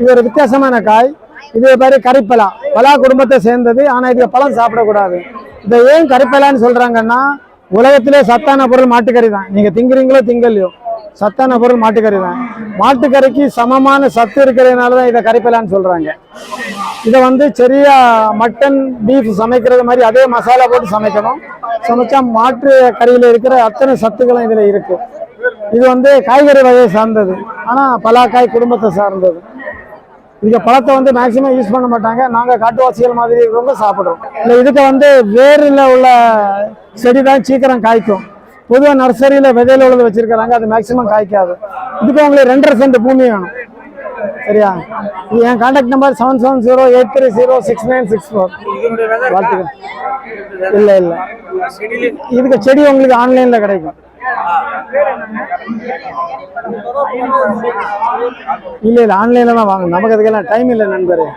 இது ஒரு வித்தியாசமான காய். இது மாதிரி கரிப்பலா பலா குடும்பத்தை சேர்ந்தது. ஆனால் இது பழம் சாப்பிடக்கூடாது. இதை ஏன் கரிப்பலான்னு சொல்கிறாங்கன்னா உலகத்திலே சத்தான பொருள் மாட்டுக்கறி தான் நீங்கள் திங்குறீங்களோ திங்கலையோ சத்தான பொருள் மாட்டுக்கறி தான் மாட்டுக்கறிக்கு சமமான சத்து இருக்கிறதுனால தான் இதை கரிப்பலான்னு சொல்கிறாங்க இதை வந்து சரியா மட்டன் பீஃப் சமைக்கிறது மாதிரி அதே மசாலா போட்டு சமைக்கணும். சமைச்சா மாட்டு கறியில் இருக்கிற அத்தனை சத்துக்களும் இதில் இருக்குது இது வந்து காய்கறி வகையை சார்ந்தது. ஆனால் பலாக்காய் குடும்பத்தை சார்ந்தது. இந்த பழத்தை வந்து மேக்சிமம் யூஸ் பண்ண மாட்டாங்க. நாங்க காட்டுவாசிகள் மாதிரி இருக்கிறவங்க சாப்பிடுறோம். இல்லை இதுக்கு வந்து வேரில் உள்ள செடி தான் சீக்கிரம் காய்க்கும். பொதுவாக நர்சரியில் விதையில உள்ளது வச்சிருக்கிறாங்க. அது மேக்சிமம் காய்க்காது. இதுக்கு உங்களுக்கு ரெண்டரை சென்ட் பூமி வேணும். சரியா? என் contact number seven seven zero eight three zero six nine six four வாழ்த்துக்கள். இல்லை இல்லை. இதுக்கு செடி உங்களுக்கு ஆன்லைனில் கிடைக்கும். இல்லை இல்லை ஆன்லைனில் தான் வாங்கணும். நமக்கு அதுக்கெல்லாம் டைம் இல்லை நண்பரே.